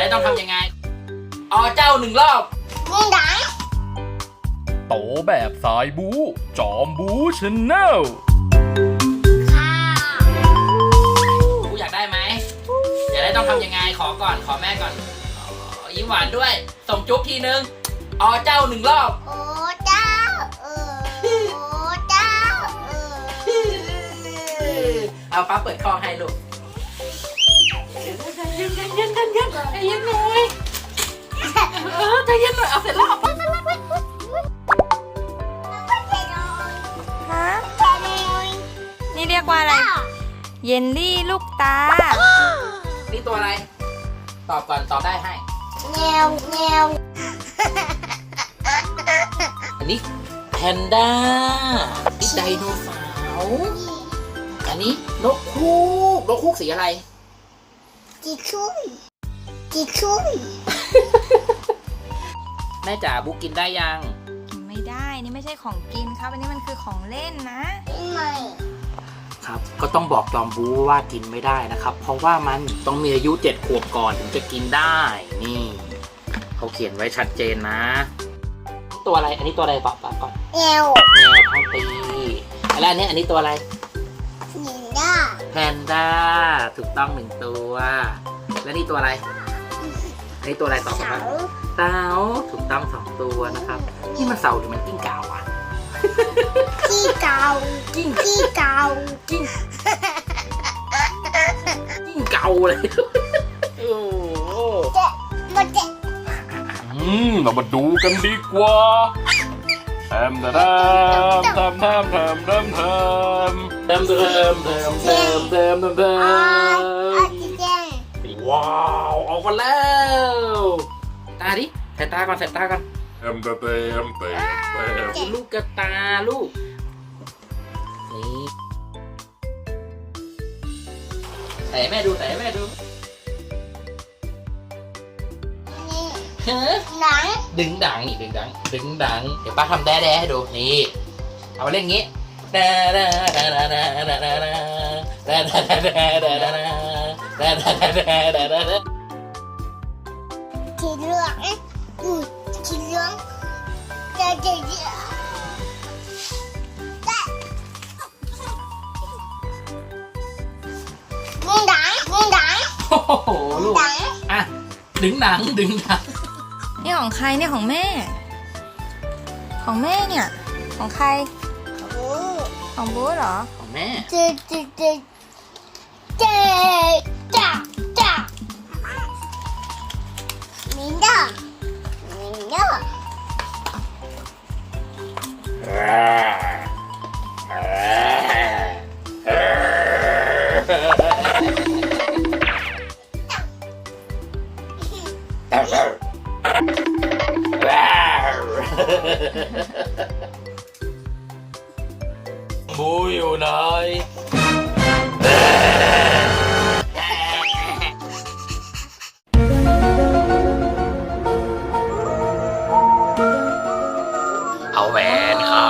ได้ต้องทำยังไงอ๋อเจ้าหนึ่งรอบยิงดังโตแบบสายบู จอมบูชาแนลค่ะกูอยากได้ไหมอยากได้ต้องทำยังไงขอก่อนขอแม่ก่อนอ๋อยิ้มหวานด้วย ส่งจุ๊บทีนึงอ๋อเจ้าหนึ่งรอบโอ้เจ้าเออโอ้เจ้าเออเอาป้าเปิดข้อให้ลูก เย็นเย็นใจเย็นหน่อยเออใจเย็นหน่อยเอาเสร็จแล้วเอาไปฮะแค่นี้นี่เรียกว่าอะไร เยลลี่ลูกตา นี่ตัวอะไร ตอบก่อนตอบได้ให้แนวแนวอันนี้แพนด้านี่ไดโนเสาร์อันนี้นกคูกนกคูกสีอะไรจีชุย จีชุยแม่จ๋าบุ๊กกินได้ยัง กินไม่ได้นี่ไม่ใช่ของกินครับอันนี้มันคือของเล่นนะ ไม่ครับก็ต้องบอกจอมบูว่ากินไม่ได้นะครับ เพราะว่ามันต้องมีอายุเจ็ดขวบก่อนถึงจะกินได้นี่เขาเขียนไว้ชัดเจนนะ ตัวอะไรอันนี้ตัวอะไรบอกปก่อนแนวแมวทั้งปีแล้วอันนี้อันนี้ตัวอะไรยิงด้าแพนด้าถูกต้องหนึ่งตัว แล้วนี่ตัวอะไร นนี้ตัวอะไรต่อไปเสาเต่าถูกต้องสองตัวนะครับ นี่มันเสาหรือมันกิ้งก่าวอะที่เก่ากิ้งที่เก่ากิ้งกิ้งเก่าเลยโอ้โหเจ๊มาเจ๊อืมเรามาดูกันดีกว่าแทมแทมแทมแทมแทมแทมแทมเติมเติมเติมเติมเติม ว้าว ออกมาแล้ว ตาดิใส่ตาก่อนใส่ตาก่อนเต็มเต็มเต็มเต็มลูกกระตาลูก นี่ใส่ให้แม่ดูใส่ให้แม่ดูนี่เฮ้ยหนัง ดึงดังนี่ดึงดัง ดึงดัง เดี๋ยวป้าทำแด้แด้ให้ดู นี่ เอามาเล่นงี้แด้แด้แด้แด้แด้แด้แด้ แด้แด้แด้แด้แด้แด้แด้แด้แด้แด้แด้แด้แด้สีเหลืองอืมสีเหลืองเจ๊เจ๊เจ๊ยิงดังยิงดังโอ้โหลูกดังอะดึงดังดึงดังนี่ของใครเนี่ยของแม่ ของแม่เนี่ย ของใคร โอ้ของบูธเหรอของแม่ เจ๊เจ๊เจ๊เจ๊ 네, 자, 자. 민다, 민다. Vui rồi เอาแหวนค่ะ